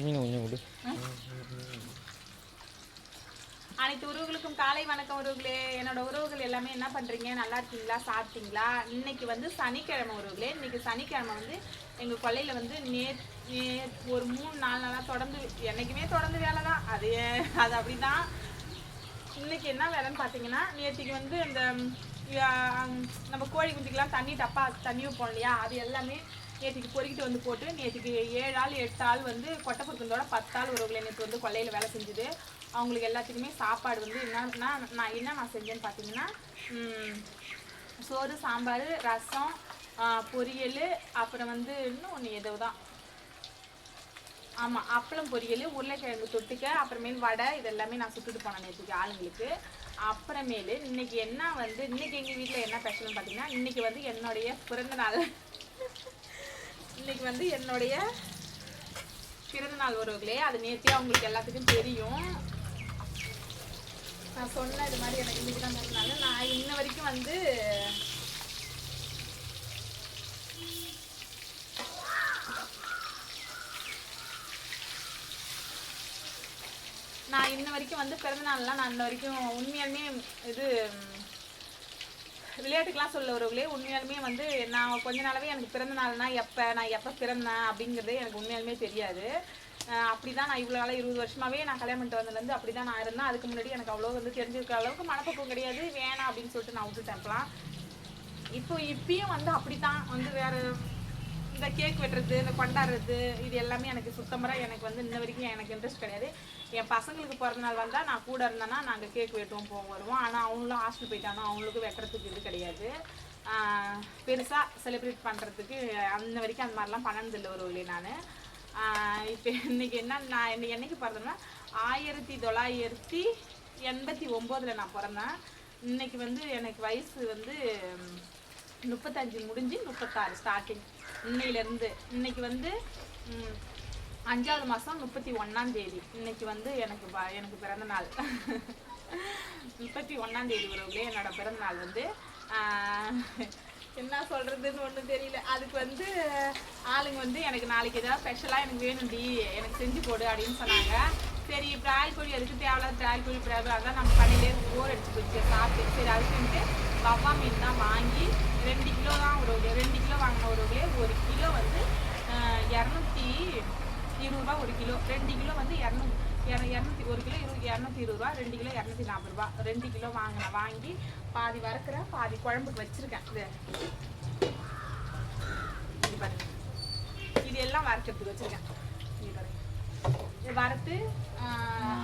மீன் கொஞ்சம் விடு. அனைத்து உறவுகளுக்கும் காலை வணக்கம் உறவுகளே. என்னோட உறவுகள் எல்லாமே என்ன பண்றீங்க? நல்லா இருக்கீங்களா? சாப்பிட்டீங்களா? இன்னைக்கு வந்து சனிக்கிழமை உறவுகளே. இன்னைக்கு சனிக்கிழமை வந்து எங்க கொல்லையில வந்து நே நே ஒரு மூணு நாலு நாளா தொடர்ந்து என்னைக்குமே தொடர்ந்து வேலை தான். அது ஏ- அது அப்படிதான். இன்னைக்கு என்ன வேலைன்னு பார்த்தீங்கன்னா நேற்றுக்கு வந்து இந்த நம்ம கோழி குஞ்சுக்கெல்லாம் தண்ணி டப்பா தண்ணி வைப்போம் இல்லையா? அது எல்லாமே நேற்றுக்கு பொறிக்கிட்டு வந்து போட்டு நேற்றுக்கு ஏழு ஆள் எட்டு ஆள் வந்து கொட்டை பொறுத்ததோட பத்து ஆள் உறவுகளை நேற்று வந்து கொள்ளையில் வேலை செஞ்சுது. அவங்களுக்கு எல்லாத்துக்குமே சாப்பாடு வந்து என்னன்னா நான் என்ன நான் செஞ்சேன்னு பார்த்தீங்கன்னா சோறு சாம்பார் ரசம் பொரியல் அப்புறம் வந்து இன்னும் ஒன்று ஏதோ தான். ஆமாம் அப்பளம் பொரியல் உருளைக்கிழங்கு தொட்டுக்க அப்புறமேல் வடை இதெல்லாமே நான் சுட்டுட்டு போனேன் நேற்றுக்கு ஆளுங்களுக்கு. அப்புறமேலு இன்னைக்கு என்ன வந்து இன்னைக்கு எங்கள் வீட்டில் என்ன ஸ்பெஷல்னு பார்த்தீங்கன்னா இன்னைக்கு வந்து என்னுடைய பிறந்த நாள் இன்னைக்கு வந்து என்னுடைய பிறந்த நாள் உறவுகளே. அது நேற்றே அவங்களுக்கு எல்லாத்துக்கும் தெரியும். நான் சொன்ன இது மாதிரி எனக்கு இன்னைக்கு தான் பிறந்த நாள். நான் இன்ன வரைக்கும் வந்து நான் இன்ன வரைக்கும் வந்து பிறந்த நாள்லாம் நான் இன்ன வரைக்கும் உண்மையாலுமே இது விளையாட்டுக்கெலாம் விளையாட்டுக்கெல்லாம் சொல்ல உண்மையாலுமே வந்து நான் கொஞ்ச நாளாவே எனக்கு பிறந்த நாள்னா எப்போ நான் எப்போ பிறந்தேன் அப்படிங்கிறதே எனக்கு உண்மையாலுமே தெரியாது. அப்படி தான் நான் இவ்வளோ நாளாக இருபது வருஷமாகவே நான் கல்யாணம் பண்ணிட்டு வந்ததுலேருந்து அப்படி தான் நான் இருந்தேன். அதுக்கு முன்னாடி எனக்கு அவ்வளோ வந்து தெரிஞ்சிருக்கிற அளவுக்கு மனப்பக்கம் கிடையாது. வேணாம் அப்படின்னு சொல்லிட்டு நான் விட்டுட்டேன் இப்போ இப்பயும் வந்து அப்படி தான் வந்து வேறு இந்த கேக் வெட்டுறது இந்த கொண்டாடுறது இது எல்லாமே எனக்கு சுத்தமாக எனக்கு வந்து இன்ன வரைக்கும் எனக்கு இன்ட்ரெஸ்ட் கிடையாது. என் பசங்களுக்கு பிறந்த நாள் வந்தால் நான் கூட இருந்தேன்னா நாங்கள் கேக் வெட்டுவோம் போவோம் வருவோம். ஆனால் அவங்களும் ஹாஸ்டல் போயிட்டானோ அவங்களுக்கும் வெட்டுறதுக்கு இது கிடையாது. பெருசாக செலிப்ரேட் பண்ணுறதுக்கு அந்த வரைக்கும் அந்த மாதிரிலாம் பண்ணதில்லை ஒரு வழி நான். இப்போ இன்னைக்கு என்ன நான் இன்னைக்கு என்னைக்கு பிறந்தேன்னா ஆயிரத்தி தொள்ளாயிரத்தி எண்பத்தி ஒம்போதில் நான் பிறந்தேன். இன்றைக்கி வந்து எனக்கு வயசு வந்து முப்பத்தஞ்சு முடிஞ்சு முப்பத்தாறு ஸ்டார்டிங் இன்னையிலேருந்து இன்னைக்கு வந்து அஞ்சாவது மாதம் முப்பத்தி ஒன்றாம் தேதி. இன்னைக்கு வந்து எனக்கு ப- எனக்கு பிறந்த நாள். முப்பத்தி ஒன்றாம் தேதி உறவுகளே என்னோட பிறந்த நாள் வந்து என்ன சொல்கிறதுன்னு ஒன்றும் தெரியல. அதுக்கு வந்து ஆளுங்க வந்து எனக்கு நாளைக்கு ஏதாவது ஸ்பெஷலாக எனக்கு வேணும்டி எனக்கு செஞ்சு போடு அப்படின்னு சொன்னாங்க. சரி பிராயல் கோழி அதுக்கு தேவையில்லாத பிரால் கோழி பிரால் அதான் நம்ம பண்ணிலே போர் அடிச்சு போச்சு சாப்பிட்டு சரி அதுக்குன்ட்டு வவ்வா மீன் தான் வாங்கி ரெண்டு கிலோ தான் ஒரு ரெண்டு கிலோ வாங்கின ஒரு ஒரு கிலோ வந்து இரநூத்தி இருபது ரூபா ஒரு கிலோ. ரெண்டு கிலோ வந்து இரநூத்தி இரநூத்தி ஒரு கிலோ இரு இரநூத்தி இருபது ரூபா ரெண்டு கிலோ இரநூத்தி நாற்பது ரூபா. ரெண்டு கிலோ வாங்கினேன் வாங்கி பாதி வறுக்கிறேன் பாதி குழம்புக்கு வச்சுருக்கேன். இது. இது பாருங்க. இது எல்லாம் வறுக்கிறதுக்கு வச்சுருக்கேன். இது பாருங்க. வறுத்து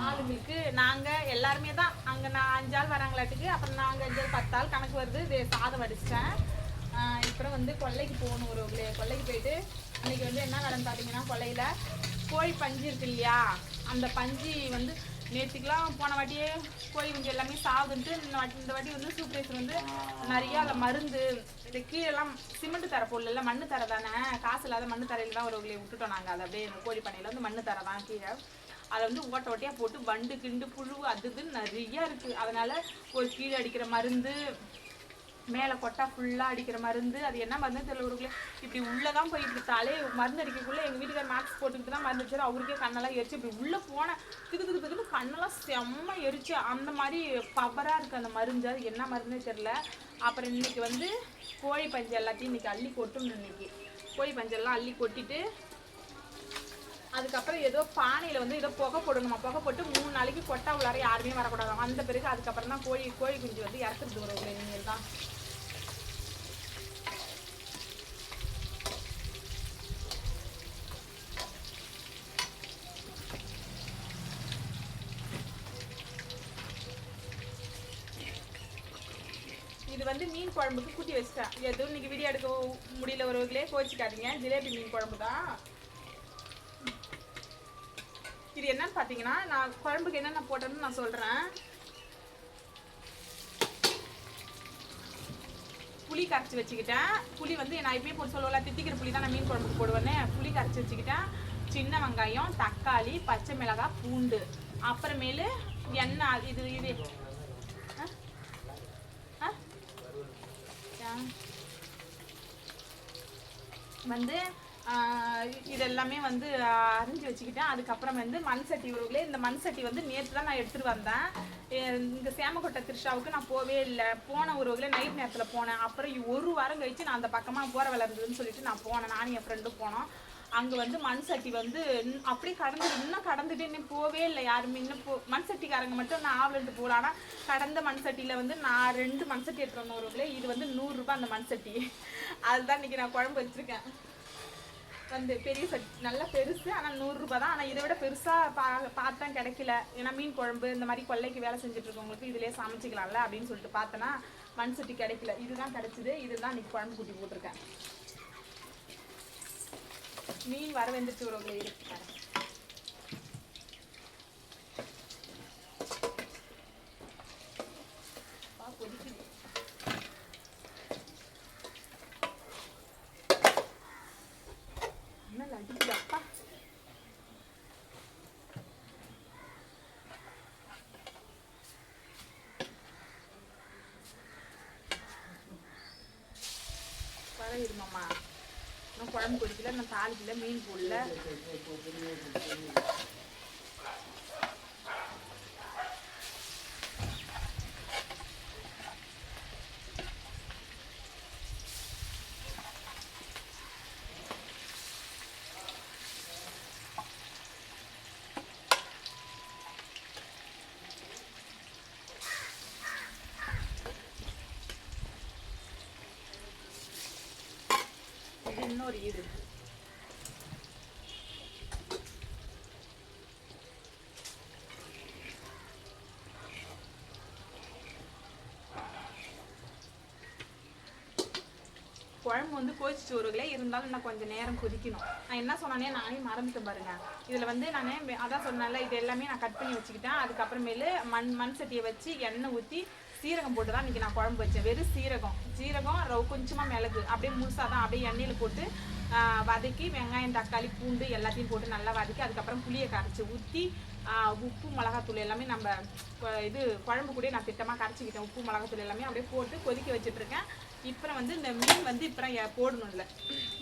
ஆளுங்களுக்கு நாங்கள் எல்லாருமே தான் அங்கே நான் அஞ்சு ஆள் வராங்களாட்டுக்கு அப்புறம் நாங்கள் அஞ்சு ஆள் பத்து பத்தாள் கணக்கு வருது. இது சாதம் வடிச்சிட்டேன் இப்போ வந்து கொல்லைக்கு போகணும் ஒரு கொல்லைக்கு போயிட்டு அன்னைக்கு வந்து என்ன வேலைன்னு பார்த்தீங்கன்னா கொல்லையில் கோழி பஞ்சு இருக்கு இல்லையா? அந்த பஞ்சு வந்து நேற்றுக்கெலாம் போன வாட்டியே கோழி குஞ்சு எல்லாமே சாகுதுன்ட்டு இந்த வாட்டி இந்த வாட்டி வந்து சூப்பர்வைசர் வந்து நிறையா அதில் மருந்து இந்த கீழெல்லாம் சிமெண்ட் தர போடல மண்ணு தர தானே காசு இல்லாத மண்ணு தரையில் தான் ஒரு விட்டுட்டோம் நாங்கள் அதை அப்படியே கோழி பண்ணையில் வந்து மண்ணு தர தான் கீழே அதை வந்து ஓட்ட ஓட்டையாக போட்டு வண்டு கிண்டு புழு அது இதுன்னு நிறையா இருக்குது அதனால் ஒரு கீழே அடிக்கிற மருந்து மேலே கொட்டா ஃபுல்லாக அடிக்கிற மருந்து அது என்ன மருந்து தெரியல ஒரு இப்படி உள்ளே தான் போயிட்டு இப்படி மருந்து அடிக்கக்குள்ளே எங்கள் வீட்டுக்கார மேக்ஸ் போட்டுக்கிட்டு தான் மருந்து அடிச்சாரு. அவருக்கே கண்ணெல்லாம் எரிச்சு இப்படி உள்ளே போனேன் திக்கு திக்கு திக்கு கண்ணெல்லாம் செம்ம எரிச்சு. அந்த மாதிரி பவராக இருக்குது அந்த மருந்து. அது என்ன மருந்து தெரில அப்புறம் இன்னைக்கு வந்து கோழி பஞ்சு எல்லாத்தையும் இன்னைக்கு அள்ளி கொட்டும் இன்னைக்கு. கோழி பஞ்செல்லாம் அள்ளி கொட்டிட்டு அதுக்கப்புறம் ஏதோ பானையில் வந்து ஏதோ புகை போடணுமா? புகை போட்டு மூணு நாளைக்கு கொட்டா உள்ளார யாருமே வரக்கூடாது. அந்த பிறகு அதுக்கப்புறம் தான் கோழி கோழி குஞ்சு வந்து இறக்குறது வரும் நீங்கள் தான். இது வந்து மீன் குழம்புக்கு கூட்டி வச்சிட்டேன். எதுவும் இன்னைக்கு வீடியோ எடுக்க முடியல ஒருவர்களே கோச்சிக்காதீங்க ஜிலேபி மீன் குழம்பு தான். இது என்னன்னு பார்த்தீங்கன்னா நான் குழம்புக்கு என்னென்ன போட்டேன்னு நான் சொல்கிறேன் புளி கரைச்சி வச்சுக்கிட்டேன். புளி வந்து நான் எப்பயும் போட்டு சொல்லுவேன் தித்திக்கிற புளி தான் நான் மீன் குழம்புக்கு போடுவேனே புளி கரைச்சி வச்சுக்கிட்டேன். சின்ன வெங்காயம் தக்காளி பச்சை மிளகாய் பூண்டு. அப்புறமேலு எண்ணெய் இது இது. வந்து இதெல்லாமே வந்து அரிஞ்சு வச்சுக்கிட்டேன். அதுக்கப்புறம் வந்து மண் சட்டி உருவிலே இந்த மண் சட்டி வந்து நேற்று தான் நான் எடுத்துகிட்டு வந்தேன். இந்த சேமக்கோட்டை திருஷாவுக்கு நான் போவே இல்லை. போன உருவிலே நைட் நேரத்தில் போனேன். அப்புறம் ஒரு வாரம் கழிச்சு நான் அந்த பக்கமாக போகிற வேலை இருந்ததுன்னு சொல்லிட்டு நான் போனேன். நானும் என் ஃப்ரெண்டும் போனோம். அங்கே வந்து மண் சட்டி வந்து அப்படியே கடந்து இன்னும் கடந்துட்டு இன்னும் போவே இல்லை யாருமே. இன்னும் போ மண் சட்டிக்காரங்க மட்டும் நான் ஆவலண்டு போகலாம் ஆனால் கடந்த மண் சட்டியில் வந்து நான் ரெண்டு மண் சட்டி எடுத்துகிட்டு வந்த உருவிலே இது வந்து நூறுரூபா அந்த மண் சட்டி. அதுதான் இன்னைக்கு நான் குழம்பு வச்சுருக்கேன். வந்து பெரிய சட் நல்லா பெருசு ஆனால் நூறுரூபா தான். ஆனால் இதை விட பெருசாக பா பார்த்தா கிடைக்கல. ஏன்னா மீன் குழம்பு இந்த மாதிரி கொல்லைக்கு வேலை செஞ்சுட்டு இருக்கவங்களுக்கு இதிலே சமைச்சிக்கலாம்ல அப்படின்னு சொல்லிட்டு பார்த்தோன்னா மண் சட்டி கிடைக்கல. இதுதான் கிடைச்சிது. இதுதான் இன்னைக்கு குழம்பு கூட்டி போட்டிருக்கேன். மீன் வர வெந்துச்சு உறவுல இருக்கு பரவிடுமாம்மா இன்னும் குழம்பு குடிக்கல இன்னும் தாளிக்கல மீன் போடல. இது இன்னொரு இது. குழம்பு வந்து கோச்சிச்சு ஒருகளே இருந்தாலும் இன்னும் கொஞ்சம் நேரம் கொதிக்கணும். நான் என்ன சொன்னானே நானே மறந்துட்டேன் பாருங்க. இதில் வந்து நான் அதான் சொன்னேன்ல இது எல்லாமே நான் கட் பண்ணி வச்சுக்கிட்டேன். அதுக்கப்புறமேலு மண் மண் சட்டியை வச்சு எண்ணெய் ஊற்றி சீரகம் போட்டு தான் இன்றைக்கி நான் குழம்பு வச்சேன். வெறும் சீரகம். சீரகம் ரவு கொஞ்சமாக மிளகு. அப்படியே முழுசாக தான் அப்படியே எண்ணெயில் போட்டு வதக்கி வெங்காயம் தக்காளி பூண்டு எல்லாத்தையும் போட்டு நல்லா வதக்கி அதுக்கப்புறம் புளியை கரைச்சி ஊற்றி உப்பு மிளகாத்தூள் எல்லாமே நம்ம இது குழம்பு கூட நான் திட்டமாக கரைச்சிக்கிட்டேன். உப்பு மிளகாத்தூள் எல்லாமே அப்படியே போட்டு கொதிக்க வச்சுட்ருக்கேன் இப்போ வந்து இந்த மீன் வந்து இப்போ போடணும் இல்லை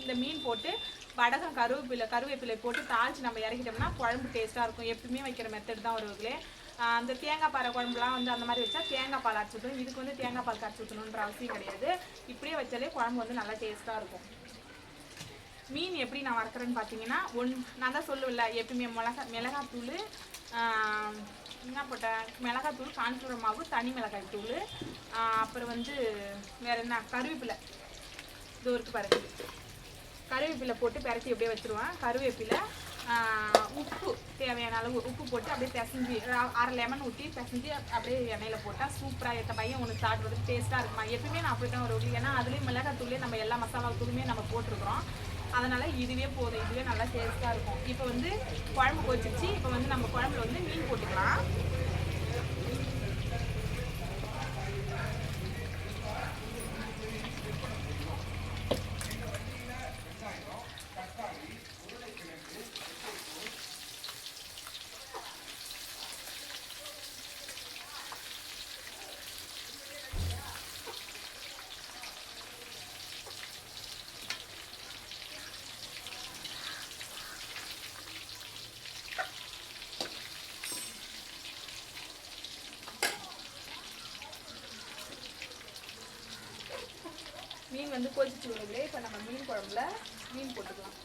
இந்த மீன் போட்டு வடகம் கருவேப்பிலை கருவேப்பிலை போட்டு தாளிச்சு நம்ம இறக்கிட்டோம்னா குழம்பு டேஸ்ட்டாக இருக்கும். எப்பயுமே வைக்கிற மெத்தட் தான் வருவங்களே அந்த தேங்காய் பாறை குழம்புலாம் வந்து அந்த மாதிரி வச்சா தேங்காய் பால் அரைச்சி ஊற்றணும் இதுக்கு வந்து தேங்காய் பால் கரைச்சி ஊற்றணுன்ற அவசியம் கிடையாது. இப்படியே வச்சாலே குழம்பு வந்து நல்லா டேஸ்ட்டாக இருக்கும். மீன் எப்படி நான் வறுக்கிறேன்னு பார்த்தீங்கன்னா ஒன் நான் தான் சொல்லுவேன்ல எப்பயுமே மிளகா மிளகாத்தூள் தூள் என்ன போட்டேன் மிளகாத்தூள் கான்ஃப்ளவர் மாவு தனி மிளகாய் தூள் அப்புறம் வந்து வேறு என்ன கருவேப்பிலை. இது இருக்கு பாருங்க கருவேப்பிலை போட்டு பிரட்டி அப்படியே வச்சுருவேன். கருவேப்பிலை உப்பு தேவையான அளவு உப்பு போட்டு அப்படியே பிசைஞ்சு அரை லெமன் ஊற்றி பிசைஞ்சு அப்படியே எண்ணெயில் போட்டால் சூப்பராக எத்த பையன் ஒன்று சாப்பிட்றது டேஸ்ட்டாக இருக்குமா? எப்பயுமே நான் அப்படி தான் ஒரு ஏன்னா அதுலேயும் மிளகாத்தூளே நம்ம எல்லா மசாலா தூளுமே நம்ம போட்டிருக்கிறோம். அதனால் இதுவே போதும் இதுவே நல்லா டேஸ்ட்டாக இருக்கும். இப்போ வந்து குழம்பு கொச்சிச்சு இப்போ வந்து நம்ம குழம்புல வந்து மீன் போட்டுக்கலாம். மீன் வந்து கொதிச்சு வருது இப்போ நம்ம மீன் குழம்புல மீன் போட்டுக்கலாம்.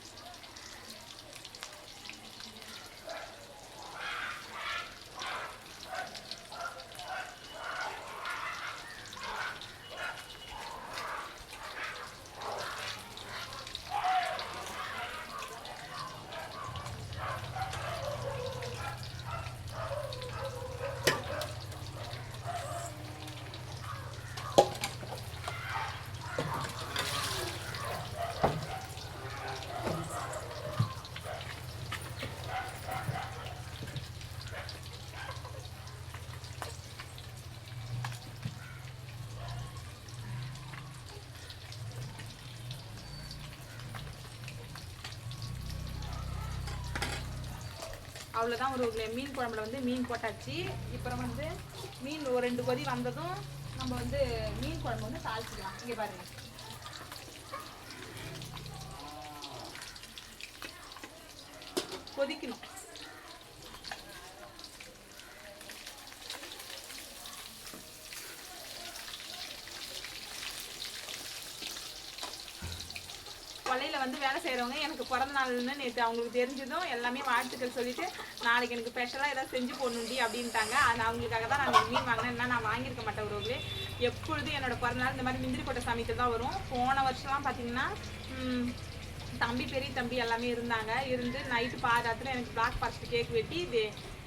அவ்வளோதான் ஒரு மீன் குழம்புல வந்து மீன் போட்டாச்சு. அப்புறம் வந்து மீன் ஒரு ரெண்டு கொதி வந்ததும் நம்ம வந்து மீன் குழம்பு வந்து தாளிச்சிக்கலாம். இங்கே பாருங்கள் கொதிக்கணும். கொல்லையில வந்து வேலை செய்கிறவங்க எனக்கு பிறந்த நாள்னு நேற்று அவங்களுக்கு தெரிஞ்சதும் எல்லாமே வாழ்த்துக்கள் சொல்லிட்டு நாளைக்கு எனக்கு ஸ்பெஷலாக ஏதாவது செஞ்சு போடணுண்டி அப்படின்ட்டாங்க. அது அவங்களுக்காக தான் நான் மீன் வாங்கினேன். நான் வாங்கியிருக்க மாட்டேன் உறவுகளே எப்பொழுதும் என்னோட பிறந்தநாள் இந்த மாதிரி முந்திரி கொட்டை சமைக்க தான் வரும். போன வருஷம்லாம் பார்த்தீங்கன்னா தம்பி பெரிய தம்பி எல்லாமே இருந்தாங்க. இருந்து நைட்டு பாராத்துல எனக்கு பிளாக் ஃபாரஸ்ட் கேக் வெட்டி இது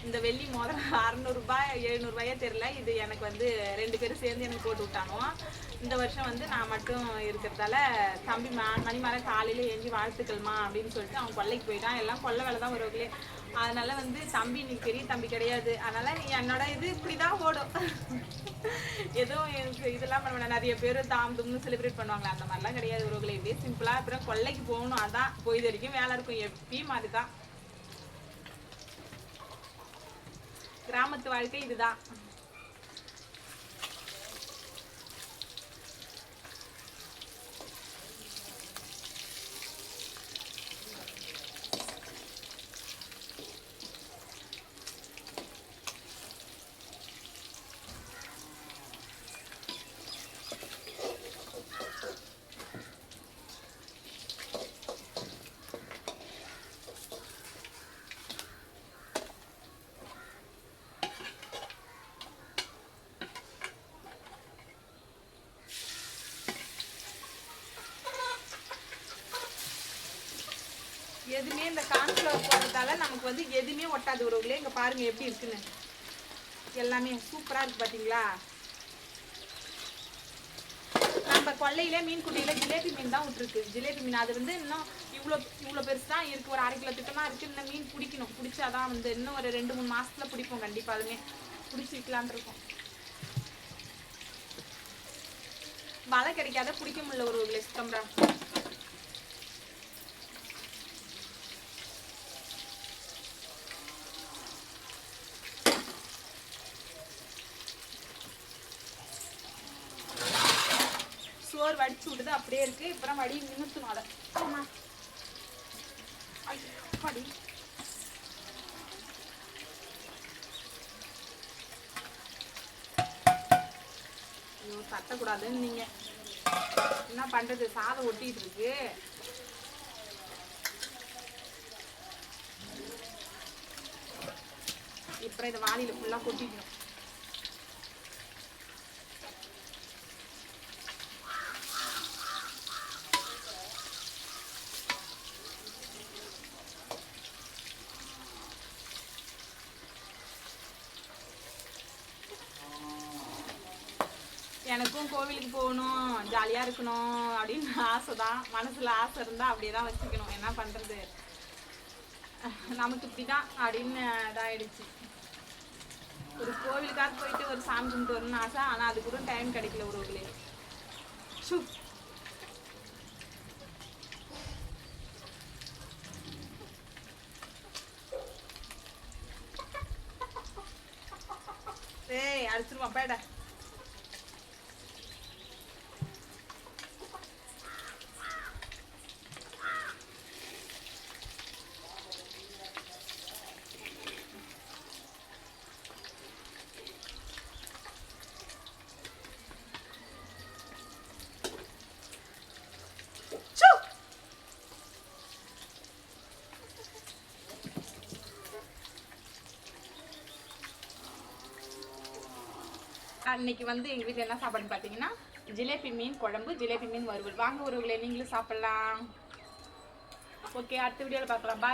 இந்த வெள்ளி முதல்ல அறநூறுபா எழுநூறுபாயே தெரில இது எனக்கு வந்து ரெண்டு பேரும் சேர்ந்து எனக்கு போட்டு விட்டானோ இந்த வருஷம் வந்து நான் மட்டும் இருக்கிறதால தம்பி மா மணிமார காலையில் ஏஞ்சி வாழ்த்துக்கள்மா அப்படின்னு சொல்லிட்டு அவன் கொல்லைக்கு போயிட்டான். எல்லாம் கொல்லை வேலை தான் வருவாங்களே. அதனால வந்து தம்பி இன்னைக்கு பெரிய தம்பி கிடையாது. அதனால என்னோட இது இப்படி தான் ஓடும். எதுவும் எனக்கு இதெல்லாம் பண்ண வேண்டாம். நிறைய பேர் தாம் தும்னு செலிப்ரேட் பண்ணுவாங்க அந்த மாதிரிலாம் கிடையாது உறவுகளை. இப்படியே சிம்பிளாக அப்புறம் கொல்லைக்கு போகணும். அதான் போய் வரைக்கும் வேலை இருக்கும். எப்பயும் அதுதான் தான் கிராமத்து வாழ்க்கை இதுதான். எதுவுமே இந்த கான்ஃப்ளவர் போடுறதால நமக்கு வந்து எதுவுமே ஒட்டாது உறவுகளே இங்கே பாருங்க எப்படி இருக்குன்னு. எல்லாமே சூப்பராக இருக்குது பார்த்தீங்களா நம்ம கொல்லையில மீன் குட்டியில ஜிலேபி மீன் தான் விட்டுருக்கு. ஜிலேபி மீன். அது வந்து இன்னும் இவ்வளோ இவ்வளோ பெருசு தான் இருக்கு. ஒரு அரை கிலோ திட்டமாக இருக்கு. இன்னும் மீன் பிடிக்கணும். பிடிச்சாதான் வந்து இன்னும் ஒரு ரெண்டு மூணு மாசத்துல பிடிப்போம். கண்டிப்பாலுமே பிடிச்சி விக்கலான் இருக்கோம். வலை கிடைக்காத பிடிக்க முடியல ஒரு ஒரு சுத்தம்ரா வடிச்சு அப்படியே இருக்கு. அப்புறம் வடி நிமித்தணும் அதை. ஆமா ஐயோ, தட்டக்கூடாதுன்னு நீங்க. என்ன பண்றது? சாதம் ஒட்டிட்டு இருக்கு. அப்புறம் இதை வாளியில ஃபுல்லா கொட்டிக்கணும். கோவிலுக்கு போகணும் ஜாலியா இருக்கணும் அப்படின்னு ஆசை தான் மனசுல ஆசை இருந்தா அப்படியே தான் வச்சுக்கணும். என்ன பண்றது? நமக்கு இப்படிதான் அப்படின்னு இதாயிடுச்சு. ஒரு கோவிலுக்காக போயிட்டு ஒரு சாமி கும்பிட்டு வரணும்னு ஆசை ஆனா அது கூட டைம் கிடைக்கல உறவுகளே ஷூ ஏய் அடிச்சிருவான் பேட அன்னைக்கு வந்து எங்க வீட்டுல என்ன சாப்பாடுன்னு பார்த்தீங்கன்னா ஜிலேபி மீன் குழம்பு ஜிலேபி மீன் வறுவல். வாங்க உறவுகளை நீங்களும் சாப்பிடலாம். ஓகே அடுத்த வீடியோவில் பார்க்கலாம். பாய்